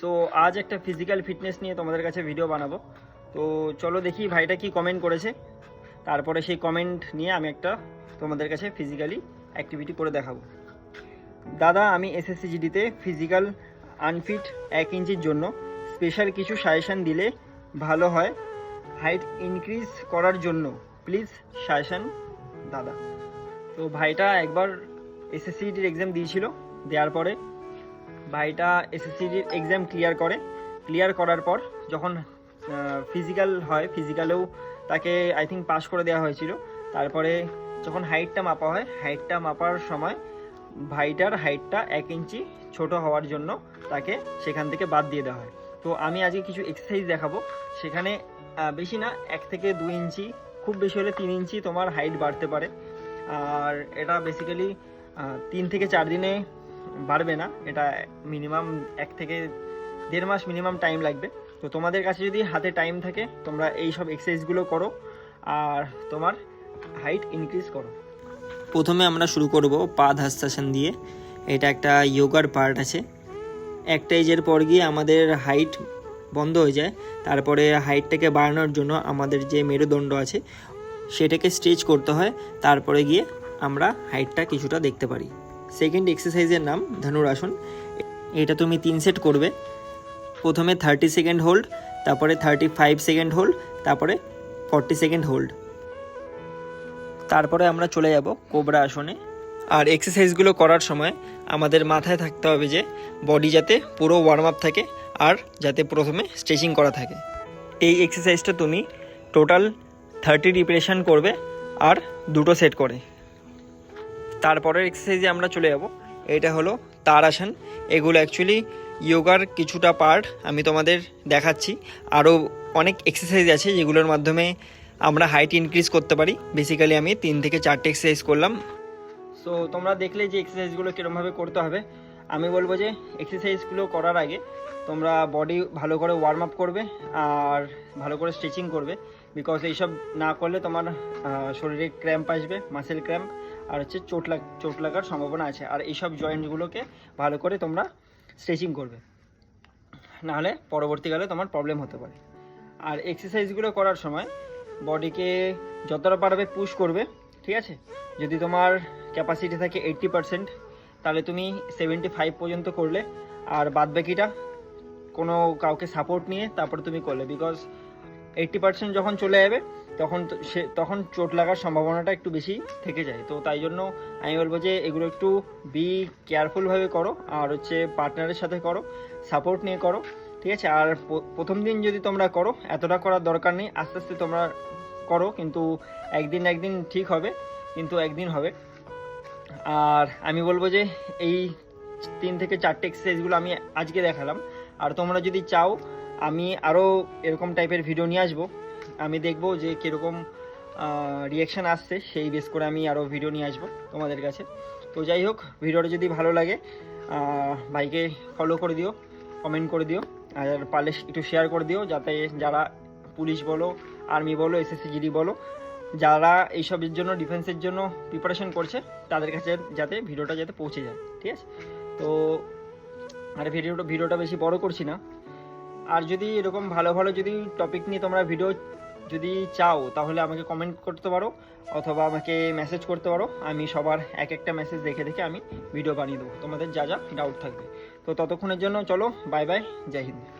So আজ একটা physical fitness নিয়ে তোমাদের কাছে ভিডিও বানাবো। তো চলো দেখি ভাইটা কি কমেন্ট করেছে। তারপরে সেই কমেন্ট নিয়ে আমি একটা তোমাদের কাছে ফিজিক্যালি অ্যাক্টিভিটি করে দেখাবো। দাদা, আমি এসএসসি জিডিতে ফিজিক্যাল আনফিট এক ইঞ্চির জন্য স্পেশাল কিছু সাজেশান দিলে ভালো হয়। হাইট ইনক্রিজ করার জন্য প্লিজ সাজেশান দাদা। তো ভাইটা একবার এসএসসিডির এক্সাম দিয়েছিল, দেওয়ার পরে ভাইটা এসএসসির এক্সাম ক্লিয়ার করে। ক্লিয়ার করার পর যখন ফিজিক্যাল হয় ফিজিক্যালেও তাকে আই থিঙ্ক পাস করে দেওয়া হয়েছিল। তারপরে যখন হাইটটা মাপা হয় হাইটটা মাপার সময় ভাইটার হাইটটা এক ইঞ্চি ছোট হওয়ার জন্য তাকে সেখান থেকে বাদ দিয়ে দেওয়া হয়। তো আমি আজকে কিছু এক্সারসাইজ দেখাবো। সেখানে বেশি না, এক থেকে দুই ইঞ্চি, খুব বেশি হলে তিন ইঞ্চি তোমার হাইট বাড়তে পারে। আর এটা বেসিক্যালি তিন থেকে চার দিনে বাড়বে না। এটা মিনিমাম এক থেকে দেড় মাস মিনিমাম টাইম লাগবে। তো তোমাদের কাছে যদি হাতে টাইম থাকে, তোমরা এই সব এক্সারসাইজগুলো করো আর তোমার হাইট ইনক্রিজ করো। প্রথমে আমরা শুরু করব পা ধাস্তাসন দিয়ে। এটা একটা যোগার পার্ট আছে। একটা এজের পর গিয়ে আমাদের হাইট বন্ধ হয়ে যায়। তারপরে হাইটটাকে বাড়ানোর জন্য আমাদের যে মেরুদণ্ড আছে, সেটাকে স্ট্রেচ করতে হয়। তারপরে গিয়ে আমরা হাইটটা কিছুটা দেখতে পারি। সেকেন্ড এক্সারসাইজের নাম, ধনুরাসন। এটা তুমি তিন সেট করবে। প্রথমে থার্টি সেকেন্ড হোল্ড, তারপরে থার্টি ফাইভ সেকেন্ড হোল্ড, তারপরে ফর্টি সেকেন্ড হোল্ড। তারপরে আমরা চলে যাব কোবরা আসনে। আর এক্সারসাইজগুলো করার সময় আমাদের মাথায় থাকতে হবে যে, বডি যাতে পুরো ওয়ার্ম আপ থাকে আর যাতে প্রথমে স্ট্রেচিং করা থাকে। এই এক্সারসাইজটা তুমি টোটাল থার্টি রিপিটেশন করবে আর দুটো সেট করে। তারপরের এক্সারসাইজে আমরা চলে যাব। এটা হলো তার আসন এগুলো অ্যাকচুয়ালি যোগার কিছুটা পার্ট আমি তোমাদের দেখাচ্ছি। আরও অনেক এক্সারসাইজ আছে যেগুলোর মাধ্যমে আমরা হাইট ইনক্রিজ করতে পারি। বেসিক্যালি আমি তিন থেকে চারটে এক্সারসাইজ করলাম। সো তোমরা দেখলে যে এক্সারসাইজগুলো কীরমভাবে করতে হবে। আমি বলব যে এক্সারসাইজগুলো করার আগে তোমরা বডি ভালো করে ওয়ার্ম আপ করবে আর ভালো করে স্ট্রেচিং করবে। বিকজ এইসব না করলে তোমার শরীরে ক্র্যাম্প আসবে মাসেল ক্র্যাম্প আর হচ্ছে চোট লাগ, চোট লাগার সম্ভাবনা আছে। আর এইসব জয়েন্টগুলোকে ভালো করে তোমরা স্ট্রেচিং করবে। নাহলে পরবর্তীকালে তোমার প্রবলেম হতে পারে। আর এক্সারসাইজগুলো করার সময় বডিকে যতটা পারবে পুশ করবে, ঠিক আছে? যদি তোমার ক্যাপাসিটি থাকে এইট্টি পারসেন্ট তাহলে তুমি সেভেন্টি ফাইভ পর্যন্ত করলে। আর বাদবাকিটা কোনো কাউকে সাপোর্ট নিয়ে তারপরে তুমি করলে। বিকজ এইট্টি পার্সেন্ট যখন চলে যাবে তখন সে, তখন চোট লাগার সম্ভাবনাটা একটু বেশি থেকে যায়। তো তাই জন্য আমি বলব যে এগুলো একটু বি কেয়ারফুলভাবে করো আর হচ্ছে পার্টনারের সাথে করো সাপোর্ট নিয়ে করো, ঠিক আছে? আর প্রথম দিন যদি তোমরা করো, এতটা করার দরকার নেই। আস্তে আস্তে তোমরা করো, কিন্তু একদিন একদিন ঠিক হবে, কিন্তু একদিন হবে। আর আমি বলব যে এই তিন থেকে চারটে এক্সারসাইজগুলো আমি আজকে দেখালাম। আর তোমরা যদি চাও, আমি আরও এরকম টাইপের ভিডিও নিয়ে আসব। আমি দেখব যে কীরকম রিয়াকশান আসছে, সেই বেস করে আমি আরও ভিডিও নিয়ে আসব তোমাদের কাছে। তো যাই হোক ভিডিওটা যদি ভালো লাগে ভাইকে ফলো করে দিও কমেন্ট করে দিও, আর পারলে একটু শেয়ার করে দিও, যাতে যারা পুলিশ বলো আর্মি বলো এসএসসি জিডি বলো, যারা এইসবের জন্য ডিফেন্সের জন্য প্রিপারেশন করছে, তাদের কাছে যাতে ভিডিওটা যাতে পৌঁছে যায়, ঠিক আছে? তো, আর ভিডিওটা ভিডিওটা বেশি বড় করছি না। আর যদি এরকম ভালো ভালো যদি টপিক নিয়ে তোমরা ভিডিও যদি চাও, তাহলে আমাকে কমেন্ট করতে পারো অথবা আমাকে মেসেজ করতে পারো। আমি সবার এক একটা মেসেজ দেখে দেখে আমি ভিডিও বানিয়ে দেবো। তোমাদের যা যা ডাউট থাকবে। তো ততক্ষণের জন্য চলো বাই বাই জয় হিন্দ।